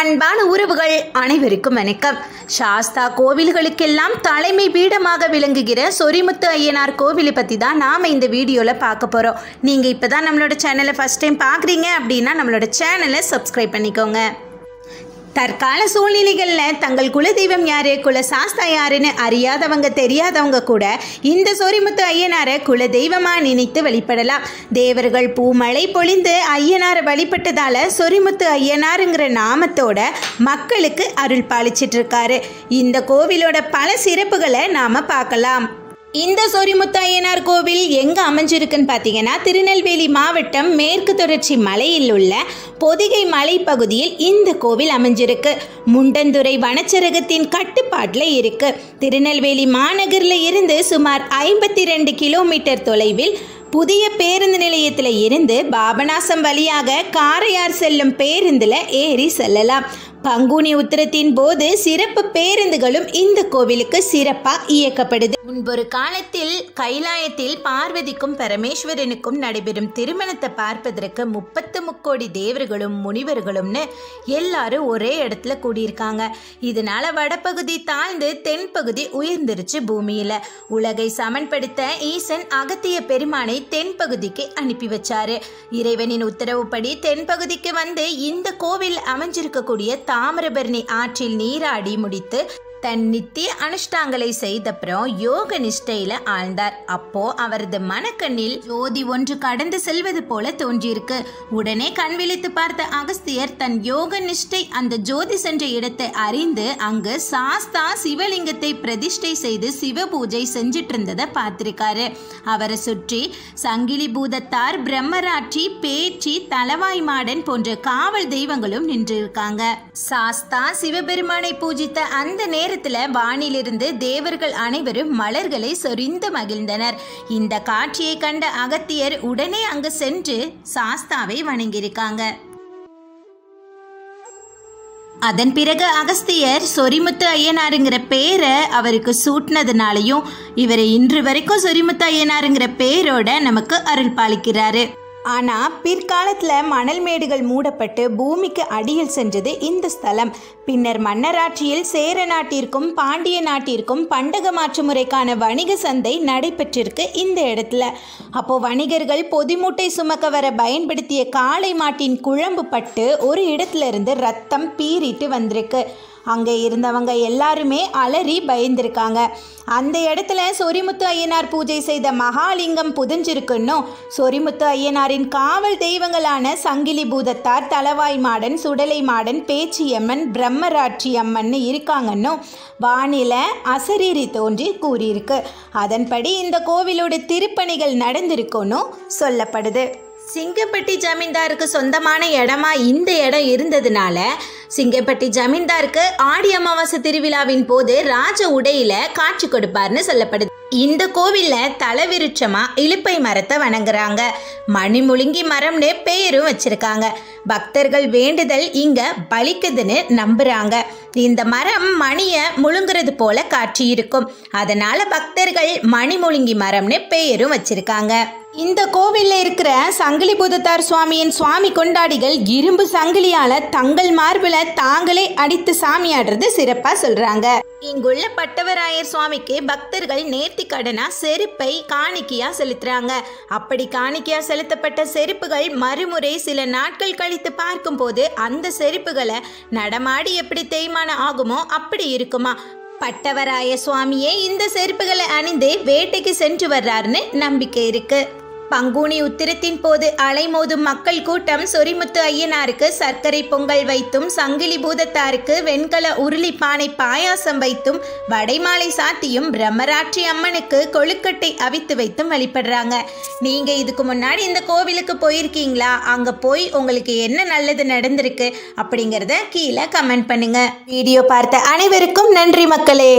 அன்பான உறவுகள் அனைவருக்கும் வணக்கம். சாஸ்தா கோவில்களுக்கெல்லாம் தலைமை பீடமாக விளங்குகிற சொரிமுத்து ஐயனார் கோவிலை பற்றி தான் நாம் இந்த வீடியோவில் பார்க்க போகிறோம் நீங்கள் இப்போ தான் நம்மளோட சேனலை ஃபஸ்ட் டைம் பார்க்குறீங்க அப்படின்னா நம்மளோட சேனலை சப்ஸ்கிரைப் பண்ணிக்கோங்க. தற்கால சூழ்நிலைகளில் தங்கள் குலதெய்வம் யாரு குல சாஸ்தா யாருன்னு அறியாதவங்க தெரியாதவங்க கூட இந்த சொரிமுத்து ஐயனாரை குலதெய்வமாக நினைத்து வழிபடலாம் தேவர்கள் பூமழை பொழிந்து ஐயனாரை வழிபட்டதால சொரிமுத்து ஐயனாருங்கிற நாமத்தோட மக்களுக்கு அருள் பாலிச்சிட்ருக்காரு. இந்த கோவிலோட பல சிறப்புகளை நாம் பார்க்கலாம். இந்த சொரிமுத்தாயனார் கோவில் எங்கே அமைஞ்சிருக்குன்னு பார்த்தீங்கன்னா திருநெல்வேலி மாவட்டம் மேற்கு தொடர்ச்சி மலையில் உள்ள பொதிகை மலைப்பகுதியில் இந்த கோவில் அமைஞ்சிருக்கு. முண்டந்துறை வனச்சரகத்தின் கட்டுப்பாட்டில் இருக்கு. திருநெல்வேலி மாநகரில் இருந்து சுமார் ஐம்பத்தி ரெண்டு கிலோமீட்டர் தொலைவில் புதிய பேருந்து நிலையத்தில் இருந்து பாபநாசம் வழியாக காரையார் செல்லும் பேருந்தில் ஏறி செல்லலாம். பங்குனி உத்திரத்தின் போது சிறப்பு பேருந்துகளும் இந்த கோவிலுக்கு சிறப்பாக இயக்கப்படுது. முன்பொரு காலத்தில் கைலாயத்தில் பார்வதிக்கும் பரமேஸ்வரனுக்கும் நடைபெறும் திருமணத்தை பார்ப்பதற்கு முப்பத்து முக்கோடி தேவர்களும் முனிவர்களும்னு எல்லாரும் ஒரே இடத்துல கூடியிருக்காங்க. இதனால வடபகுதி தாழ்ந்து தென்பகுதி உயர்ந்துருச்சு பூமியில. உலகை சமன்படுத்த ஈசன் அகத்திய பெருமானை தென்பகுதிக்கு அனுப்பி வச்சாரு. இறைவனின் உத்தரவுப்படி தென்பகுதிக்கு வந்து இந்த கோவில் அமைஞ்சிருக்கக்கூடிய தாமிரபரணி ஆற்றில் நீராடி முடித்து தன் நித்திய அனுஷ்டாங்களை செய்தப்புறம் யோக நிஷ்டையில ஆழ்ந்தார். அப்போ அவரது மனக்கண்ணில் ஜோதி ஒன்று கடந்து செல்வது போல தோன்றியிருக்கு. உடனே கண் விழித்து பார்த்த அகஸ்தியர் தன் யோக நிஷ்டை அந்த ஜோதி சென்ற இடத்தை அறிந்து அங்கு சாஸ்தா சிவலிங்கத்தை பிரதிஷ்டை செய்து சிவ பூஜை செஞ்சிட்டு இருந்ததை பார்த்திருக்காரு. அவரை சுற்றி சங்கிலி பூதத்தார் பிரம்மராட்சி பேச்சி தலவாய் மாடன் போன்ற காவல் தெய்வங்களும் நின்றிருக்காங்க. சாஸ்தா சிவபெருமானை பூஜித்த அந்த நேரத்துல வானிலிருந்து தேவர்கள் அனைவரும் மலர்களை சொரிந்து மகிழ்ந்தனர். இந்த காட்சியை கண்ட அகத்தியர் உடனே அங்கு சென்று சாஸ்தாவை வணங்கியிருக்காங்க. அதன் பிறகு அகஸ்தியர் சொரிமுத்து ஐயனாருங்கிற பேரை அவருக்கு சூட்டினதுனாலையும் இவரை இன்று வரைக்கும் சொரிமுத்து ஐயனாருங்கிற பேரோட நமக்கு அருள் பாலிக்கிறாரு ஆனால் பிற்காலத்தில் மணல் மேடுகள் மூடப்பட்டு பூமிக்கு அடியில் சென்றது இந்த ஸ்தலம். பின்னர் மன்னராட்சியில் சேர நாட்டிற்கும் பாண்டிய நாட்டிற்கும் பண்டக மாற்று முறைக்கான வணிக சந்தை நடைபெற்றிருக்கு இந்த இடத்துல. அப்போ வணிகர்கள் பொதிமூட்டை சுமக்க வர பயன்படுத்திய காளை மாட்டின் குழம்பு பட்டு ஒரு இடத்துல இருந்து ரத்தம் பீறிட்டு வந்திருக்கு. அங்கே இருந்தவங்க எல்லாருமே அலறி பயந்திருக்காங்க. அந்த இடத்துல சொரிமுத்து ஐயனார் பூஜை செய்த மகாலிங்கம் புதிஞ்சிருக்குன்னும் சொரிமுத்து ஐயனாரின் காவல் தெய்வங்களான சங்கிலி பூதத்தார் தலவாய் மாடன் சுடலை மாடன் பேச்சியம்மன் பிரம்மராட்சி அம்மன் இருக்காங்கன்னும் வானில அசரீரி தோன்றி கூறியிருக்கு. அதன்படி இந்த கோவிலோட திருப்பணிகள் நடந்திருக்குன்னு சொல்லப்படுது. சிங்கப்பட்டி ஜமீன்தாருக்கு சொந்தமான இடமா இந்த இடம் இருந்ததுனால சிங்கப்பட்டி ஜமீன்தாருக்கு ஆடி அமாவாசை திருவிழாவின் போது ராஜ உடையில காட்சி கொடுப்பார்னு சொல்லப்படுது. இந்த கோவில்ல தலவிருட்சமா இலுப்பை மரத்தை வணங்குறாங்க. மணிமுழுங்கி மரம்னு பேரும் வச்சிருக்காங்க. பக்தர்கள் வேண்டுதல் இங்க பலிக்குதுன்னு நம்புறாங்க. இந்த மரம் மணியை முழுங்கிறது போல காட்சி இருக்கும் அதனால பக்தர்கள் மணிமுழுங்கி மரம்னு பெயரும் வச்சிருக்காங்க. இந்த கோவிலில் இருக்கிற சங்கிலி புதத்தார் சுவாமியின் சுவாமி கொண்டாடிகள் இரும்பு சங்கிலியால தங்கள் மார்பில தாங்களே அடித்து சாமியாடுறது சிறப்பா சொல்றாங்க. இங்குள்ள பட்டவராயர் சுவாமிக்கு பக்தர்கள் நேர்த்தி கடனா செருப்பை காணிக்கையா செலுத்துறாங்க. அப்படி காணிக்கையா செலுத்தப்பட்ட செருப்புகள் மறுமுறை சில நாட்கள் கழித்து பார்க்கும்போது அந்த செருப்புகளை நடமாடி எப்படி தேய்மானம் ஆகுமோ அப்படி இருக்குமா? பட்டவராய சுவாமியே இந்த செருப்புகளை அணிந்து வேட்டைக்கு சென்று வர்றாருன்னு நம்பிக்கை இருக்கு. பங்குனி உத்திரத்தின் போது அலைமோதும் மக்கள் கூட்டம் சொரிமுத்து ஐயனாருக்கு சர்க்கரை பொங்கல் வைத்தும் சங்கிலி பூதத்தாருக்கு வெண்கல உருளி பானை பாயாசம் வைத்தும் வடைமாலை சாத்தியும் பிரம்மராட்சி அம்மனுக்கு கொழுக்கட்டை அவித்து வைத்தும் வழிபடுறாங்க. நீங்க இதுக்கு முன்னாடி இந்த கோவிலுக்கு போயிருக்கீங்களா? அங்க போய் உங்களுக்கு என்ன நல்லது நடந்திருக்கு அப்படிங்கிறத கீழே கமெண்ட் பண்ணுங்க. வீடியோ பார்த்த அனைவருக்கும் நன்றி மக்களே.